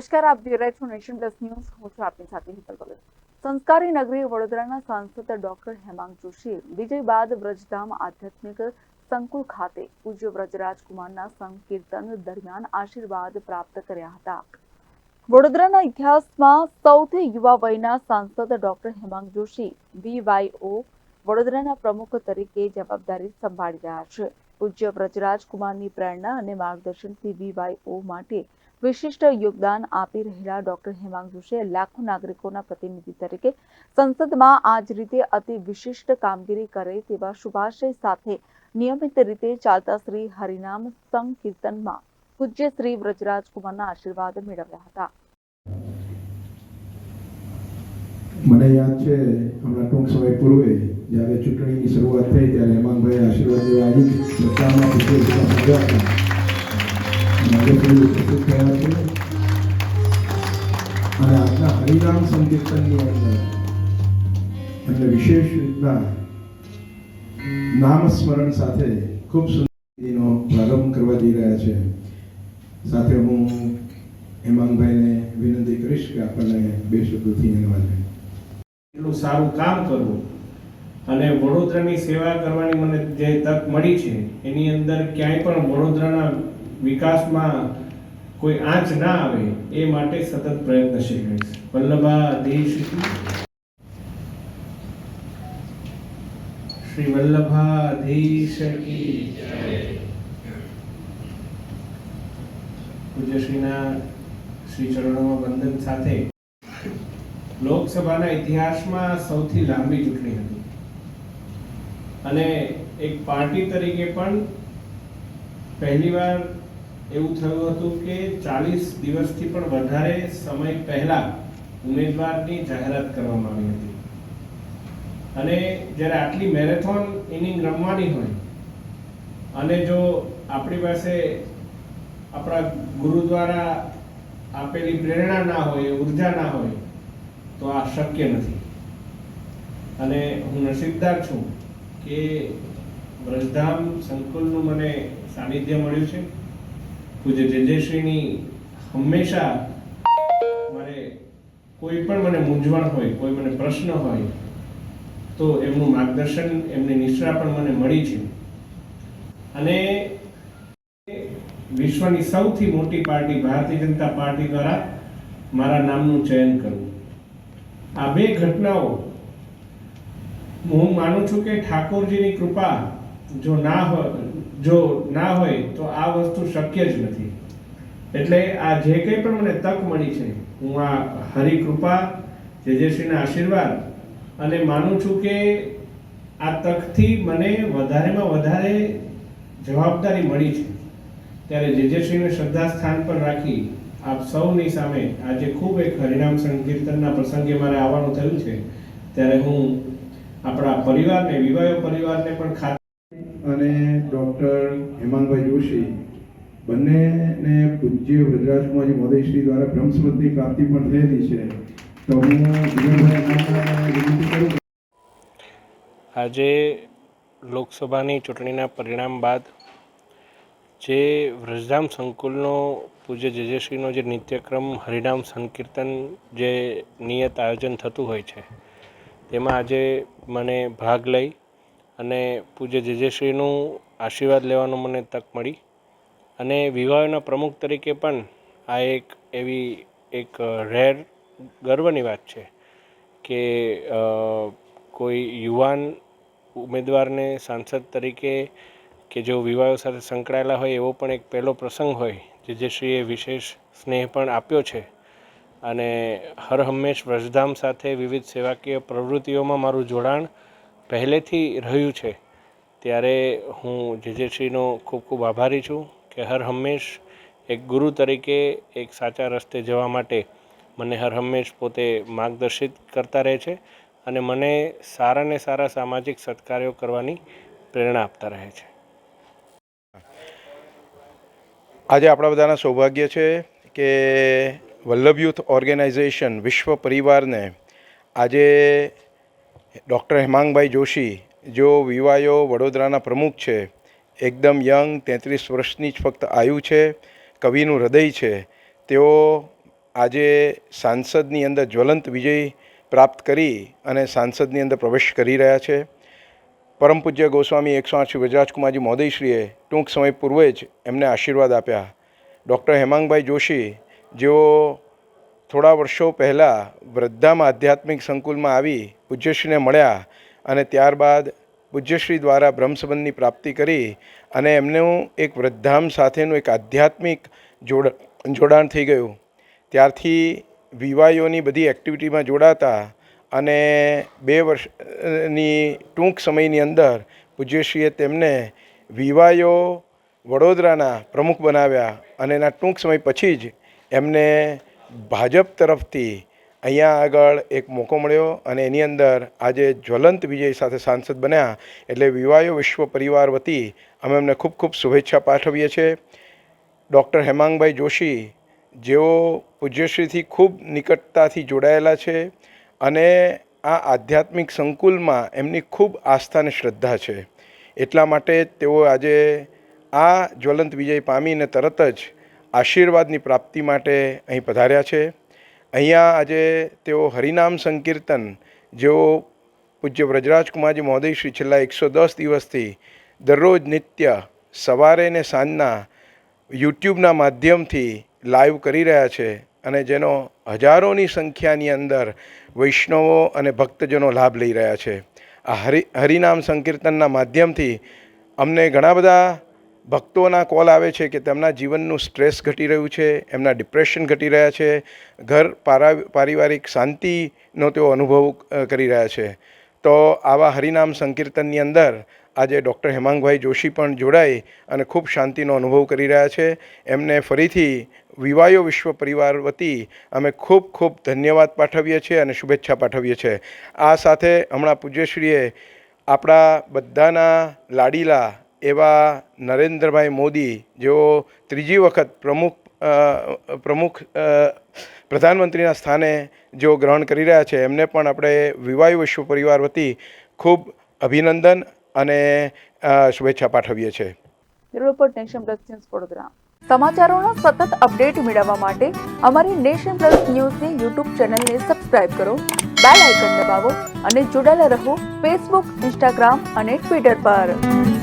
નમસ્કાર, આપ જોઈ રહ્યા છો નેશન પ્લસ ન્યૂઝ. હું છું આપની સાથે હિતલ પટેલ સંસ્કારી નગરી વડોદરાના સાંસદ ડોક્ટર હેમાંગ જોશીએ વિજય બાદ વ્રજધામ આધ્યાત્મિક સંકુલ ખાતે પૂજ્ય વ્રજરાજકુમારના સંકીર્તન દરમિયાન આશીર્વાદ પ્રાપ્ત કર્યા હતા. વડોદરાના ઇતિહાસમાં સૌથી યુવા વયના સાંસદ ડોક્ટર હેમાંગ જોશી વીવાયઓ વડોદરાના પ્રમુખ તરીકે જવાબદારી સંભાળી રહ્યા છે. પૂજ્ય વ્રજરાજકુમારની પ્રેરણા અને માર્ગદર્શનથી વીવાયઓ માટે વિશિષ્ટ યોગદાન આપી રહેલા ડોક્ટર હેમાંગ જોશીએ લાખો નાગરિકોના પ્રતિનિધિ તરીકે સંસદમાં આ જ રીતે અતિ વિશિષ્ટ કામગીરી કરે તેવા શુભાશય સાથે નિયમિત રીતે ચાલતા શ્રી હરિનામ સંકીર્તનમાં પૂજ્ય શ્રી વ્રજરાજ કુમારના આશીર્વાદ મેળવ્યા હતા. મને યાદ છે, હમણાં ટૂંક સમય પૂર્વે જ્યારે ચૂંટણીની શરૂઆત થઈ ત્યારે હેમાંગભાઈ આશીર્વાદ લેવા આવી થયા અને આજના હરિનામ સંકીર્તનની અંદર, એટલે વિશેષ રીતના નામસ્મરણ સાથે ખૂબ સુંદરનો પ્રારંભ કરવા જઈ રહ્યા છે. સાથે હું હેમાંગભાઈને વિનંતી કરીશ કે આપણને બે શબ્દોથી નવાજે એટલું સારું કામ કરવું અને વડોદરાની સેવા કરવાની મને જે તક મળી છે, એની અંદર ક્યાંય પણ વડોદરાના વિકાસમાં કોઈ આંચ ના આવે એ માટે સતત પ્રયત્નશીલ રહીશ વલ્લભાધીશ શ્રી વલ્લભાધીશ કી પૂજ્યશ્રીના શ્રી ચરણોમાં વંદન સાથે લોકસભાના ઇતિહાસમાં સૌથી લાંબી ચૂંટણી હતી. અને એક પાર્ટી તરીકે પણ પહેલીવાર એવું થયું હતું કે ચાલીસ દિવસથી પણ વધારે સમય પહેલા ઉમેદવારની જાહેરાત કરવામાં આવી હતી. અને જ્યારે આટલી મેરેથોન ઇનિંગ રમવાની હોય, અને જો આપણી પાસે આપણા ગુરુ દ્વારા આપેલી પ્રેરણા ના હોય, ઊર્જા ના હોય, તો આ શક્ય નથી. અને હું નસીબદાર છું કે વ્રજધામ સંકુલનું મને સાનિધ્ય મળ્યું છે. પૂજ્ય જયજયશ્રીની હંમેશા મારે કોઈ પણ મને મૂંઝવણ હોય, કોઈ મને પ્રશ્ન હોય, તો એમનું માર્ગદર્શન, એમની નિષ્ઠા પણ મને મળી છે. અને વિશ્વની સૌથી મોટી પાર્ટી ભારતીય જનતા પાર્ટી દ્વારા મારા નામનું ચયન કરવું. આ બે ઘટનાઓ હું માનું છું કે ઠાકોરજીની કૃપા જો ના હોય જો ના હોય તો આ વસ્તુ શક્ય જ નથી. એટલે આ જે કંઈ પણ મને તક મળી છે, હું આ હરિકૃપા જેજેશ્રીના આશીર્વાદ અને માનું છું કે આ તકથી મને વધારેમાં વધારે જવાબદારી મળી છે. ત્યારે જેજેશ્રીને શ્રદ્ધા સ્થાન પર રાખી આપ સૌની સામે આજે ખૂબ એક હરિનામ સંકીર્તનના પ્રસંગે મારે આવવાનું થયું છે. ત્યારે હું આપણા પરિવારને વિવાહ પરિવારને પણ ખાત અને ડૉક્ટર હેમાંગભાઈ જોશી બંનેને પૂજ્ય વ્રજરાજકુમારજી મોદયશ્રી દ્વારા બ્રહ્મસ્મૃતની પ્રાપ્તિ પણ થયેલી છે. તો હું આજે લોકસભાની ચૂંટણીના પરિણામ બાદ જે વ્રજધામ સંકુલનો પૂજ્ય જજેશ્રીનો જે નિત્યક્રમ, હરિનામ, સંકીર્તન જે નિયત આયોજન થતું હોય છે, તેમાં આજે મને ભાગ લઈ અને પૂજ્ય જેજેશ્રીનું આશીર્વાદ લેવાનો મને તક મળી. અને વિવાહોના પ્રમુખ તરીકે પણ આ એક એવી એક રેર ગર્વની વાત છે કે કોઈ યુવાન ઉમેદવારને સાંસદ તરીકે કે જો વિવાહો સાથે સંકળાયેલા હોય એવો પણ એક પહેલો પ્રસંગ હોય જે જે વિશેષ સ્નેહ પણ આપ્યો છે. અને હર હંમેશ વ્રજધામ સાથે વિવિધ સેવાકીય પ્રવૃત્તિઓમાં મારું જોડાણ પહેલેથી રહ્યું છે, ત્યારે હું જે જે ખૂબ ખૂબ આભારી છું કે હર હંમેશ એક ગુરુ તરીકે એક સાચા રસ્તે જવા માટે મને હર હંમેશ પોતે માર્ગદર્શિત કરતા રહે છે અને મને સારા ને સારા સામાજિક સત્કાર્યો કરવાની પ્રેરણા આપતા રહે છે. આજે આપણા બધાના સૌભાગ્ય છે કે વલ્લભ યુથ ઓર્ગેનાઇઝેશન વિશ્વ પરિવારને આજે ડૉક્ટર હેમાંગભાઈ જોશી, જો વિવાયો વડોદરાના પ્રમુખ છે, એકદમ યંગ, તેત્રીસ વર્ષની જ ફક્ત આયુ છે, કવિનું હૃદય છે, તેઓ આજે સાંસદની અંદર જ્વલંત વિજય પ્રાપ્ત કરી અને સાંસદની અંદર પ્રવેશ કરી રહ્યા છે. પરમ પૂજ્ય ગોસ્વામી એકસો આઠ શ્રી વજરાજકુમારજી મોદયશ્રીએ ટૂંક સમય પૂર્વે જ એમને આશીર્વાદ આપ્યા. ડૉક્ટર હેમાંગભાઈ જોશી, જેઓ થોડા વર્ષો પહેલાં વૃદ્ધામ આધ્યાત્મિક સંકુલમાં આવી પૂજ્યશ્રીને મળ્યા અને ત્યારબાદ પૂજ્યશ્રી દ્વારા બ્રહ્મસંબંધની પ્રાપ્તિ કરી અને એમનું એક વૃદ્ધામ સાથેનું એક આધ્યાત્મિક જોડ, જોડાણ થઈ ગયું. ત્યારથી વિવાયોની બધી એક્ટિવિટીમાં જોડાતા અને બે વર્ષની ટૂંક સમયની અંદર પૂજ્યશ્રીએ તેમને વિવાયો વડોદરાના પ્રમુખ બનાવ્યા અને એના ટૂંક સમય પછી જ એમને ભાજપ તરફથી અહીંયા આગળ એક મોકો મળ્યો અને એની અંદર આજે જ્વલંત વિજય સાથે સાંસદ બન્યા એટલે વિવાયો વિશ્વ પરિવાર વતી અમે એમને ખૂબ ખૂબ શુભેચ્છા પાઠવીએ છીએ. ડૉક્ટર હેમાંગભાઈ જોશી, જેઓ પૂજ્યશ્રીથી ખૂબ નિકટતાથી જોડાયેલા છે અને આ આધ્યાત્મિક સંકુલમાં એમની ખૂબ આસ્થા અને શ્રદ્ધા છે. એટલા માટે તેઓ આજે આ જ્વલંત વિજય પામીને તરત જ આશીર્વાદની પ્રાપ્તિ માટે અહીં પધાર્યા છે. અહીંયા આજે તેઓ હરિનામ સંકીર્તન, જેઓ પૂજ્ય વ્રજરાજકુમારજી મહોદયશ્રી છેલ્લા એકસો દસ દિવસથી દરરોજ નિત્ય સવારે ને સાંજના યુટ્યુબના માધ્યમથી લાઈવ કરી રહ્યા છે અને જેનો હજારોની સંખ્યાની અંદર વૈષ્ણવો અને ભક્તજનો લાભ લઈ રહ્યા છે. આ હરિ, હરિનામ સંકીર્તનના માધ્યમથી અમને ઘણા બધા ભક્તોના કોલ આવે છે કે તેમના જીવનનું સ્ટ્રેસ ઘટી રહ્યું છે, એમના ડિપ્રેશન ઘટી રહ્યા છે, ઘર પારા પારિવારિક શાંતિનો તેઓ અનુભવ કરી રહ્યા છે. તો આવા હરિનામ સંકીર્તનની અંદર આજે ડૉક્ટર હેમાંગભાઈ જોશી પણ જોડાઈ અને ખૂબ શાંતિનો અનુભવ કરી રહ્યા છે. એમને ફરીથી વિવાયો વિશ્વ પરિવાર વતી અમે ખૂબ ખૂબ ધન્યવાદ પાઠવીએ છીએ અને શુભેચ્છા પાઠવીએ છીએ. આ સાથે હમણાં પૂજ્યશ્રીએ આપણા બધાના લાડીલા એવા નરેન્દ્રભાઈ મોદી, જેઓ ત્રીજી વખત પ્રમુખ પ્રમુખ પ્રધાનમંત્રીના સ્થાને જેઓ ગ્રહણ કરી રહ્યા છે, એમને પણ આપણે વિવાયુ વિશ્વ પરિવાર વતી ખૂબ અભિનંદન અને શુભેચ્છા પાઠવીએ છીએ. રિપોર્ટ સમાચારોના સતત અપડેટ મેળવવા માટે અમારી નેશન પ્લસ ન્યૂઝની યુટ્યુબ ચેનલને સબસ્ક્રાઇબ કરો, બેલ આઇકન દબાવો અને જોડાયેલા રહો ફેસબુક, ઇન્સ્ટાગ્રામ અને ટ્વિટર પર.